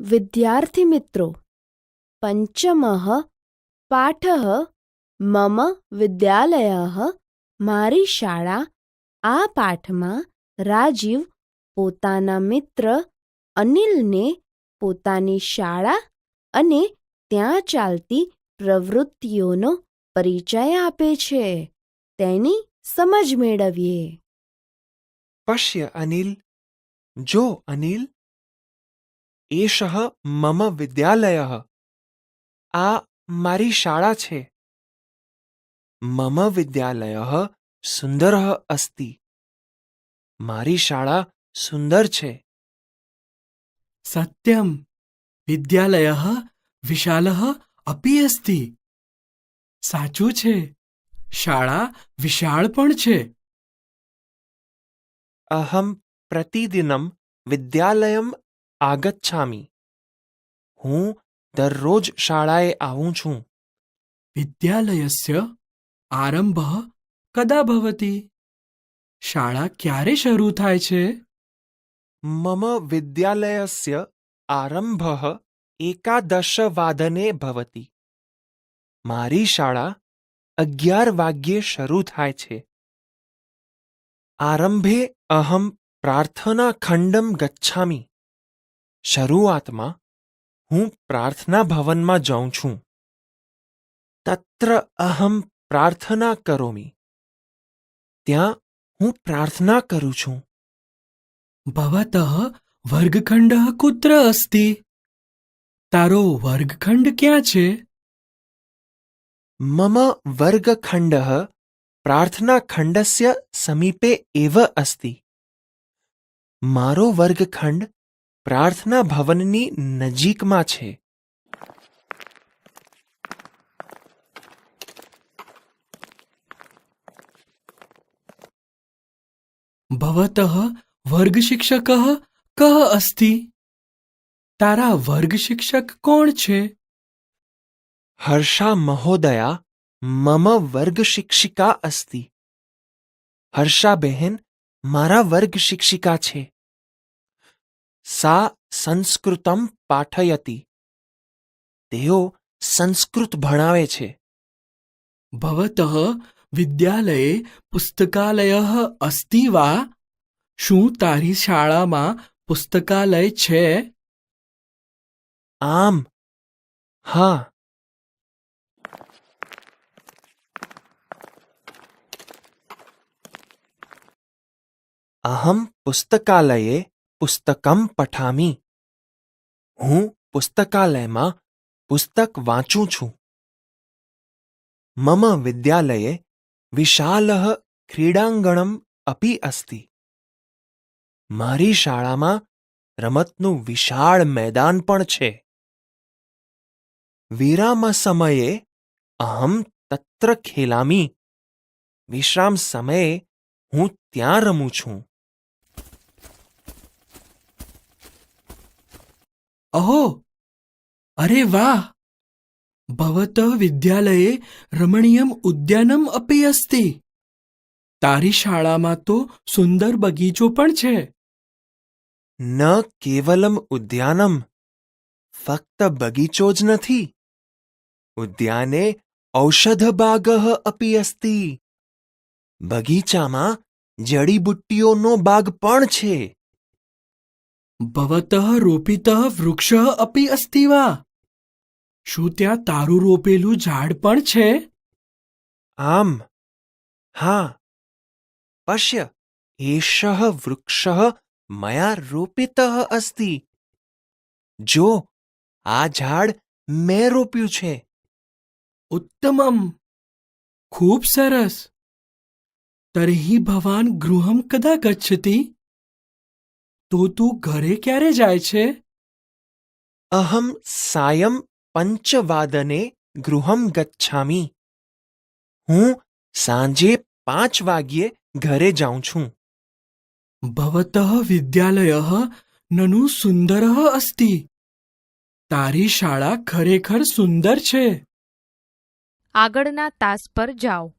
વિદ્યાર્થી મિત્રો, પંચમ પાઠ મમ વિદ્યાલય મારી શાળા. આ પાઠમાં રાજીવ પોતાના મિત્ર અનિલને પોતાની શાળા અને ત્યાં ચાલતી પ્રવૃત્તિઓનો પરિચય આપે છે. તેની સમજ મેળવીએ. પશ્ય અનિલ, જો અનિલ એષહ મમ વિદ્યાલય આ મારી શાળા છે મમ વિદ્યાલય સુંદર અસ્તિ મારી શાળા સુંદર છે સત્યમ વિદ્યાલય વિશાલ અપી અસ્તિ સાચું છે શાળા વિશાળ પણ છે અહમ પ્રતિદિનમ વિદ્યાલયમ આગચ્છામી. હું દરરોજ શાળાએ આવું છું. વિદ્યાલયસ્ય આરંભ કદા ભવતી? શાળા ક્યારે શરૂ થાય છે? મમ વિદ્યાલયસ્ય આરંભ એકાદશવાદને ભવતી. મારી શાળા અગિયાર વાગ્યે શરૂ થાય છે. આરંભે અહમ પ્રાર્થના ખંડમ ગચ્છામી. શરૂઆતમાં હું પ્રાર્થના ભવનમાં જાઉં છું. તત્ર અહમ પ્રાર્થના કરોમી. ત્યાં હું પ્રાર્થના કરું છું. ભવત વર્ગખંડ કુત્ર અસ્તિ? તારો વર્ગખંડ ક્યાં છે? મમ વર્ગખંડ પ્રાર્થનાખંડસ્ય સમીપે એવ અસ્તિ. મારો વર્ગખંડ પ્રાર્થના ભવનની નજીકમાં છે. ભવતઃ વર્ગશિક્ષકઃ કહ અસ્તિ? તારા વર્ગશિક્ષક કોણ છે? હર્ષા મહોદયા મમ વર્ગ શિક્ષિકા અસ્તિ. હર્ષા બહેન મારા વર્ગ શિક્ષિકા છે. સા સંસ્કૃતમ પાઠયતી તેઓ સંસ્કૃત ભણાવે છે ભવતઃ વિદ્યાલયે પુસ્તકાલય અસ્તિ વા શું તારી શાળામાં પુસ્તકાલય છે? આમ હા. અહમ પુસ્તકાલયે પુસ્તકમ પઠામી. હું પુસ્તકાલયમાં પુસ્તક વાંચું છું. મમ વિદ્યાલયે વિશાલઃ ક્રીડાંગણમ અપી અસ્તિ. મારી શાળામાં રમતનું વિશાળ મેદાન પણ છે. વિરામ સમયે અહમ તત્ર ખેલામી. વિશ્રામ સમયે હું ત્યાં રમું છું. અહો! અરે વાહ! ભવતઃ વિદ્યાલયે રમણીયમ ઉદ્યાનમ અપી અસ્તિ. તારી શાળામાં તો સુંદર બગીચો પણ છે. ન કેવલમ ઉદ્યાનમ, ફક્ત બગીચો જ નથી. ઉદ્યાને ઔષધ બાગઃ અપી અસ્તિ. બગીચામાં જડીબુટ્ટીઓનો બાગ પણ છે. ભવતઃ રોપિતઃ વૃક્ષ અપી અસ્તિ વા શું ત્યાં તારું રોપેલું ઝાડ પણ છે? આમ? હા. પશ્ય એષ વૃક્ષ મયા રોપિત અસ્તિ. જો આ ઝાડ મેં રોપ્યું છે. ઉત્તમમ. ખૂબ સરસ. તર્હિ ભવાન ગૃહમ કદા ગચ્છતિ તો તું ઘરે ક્યારે જાય છે? અહમ સાયમ પંચવાદને ગૃહમ ગચ્છામી. હું સાંજે પાંચ વાગ્યે ઘરે જાઉં છું. ભવત વિદ્યાલય નનુ સુંદર અસ્તિ. તારી શાળા ખરેખર સુંદર છે. આગળના તાસ પર જાઓ.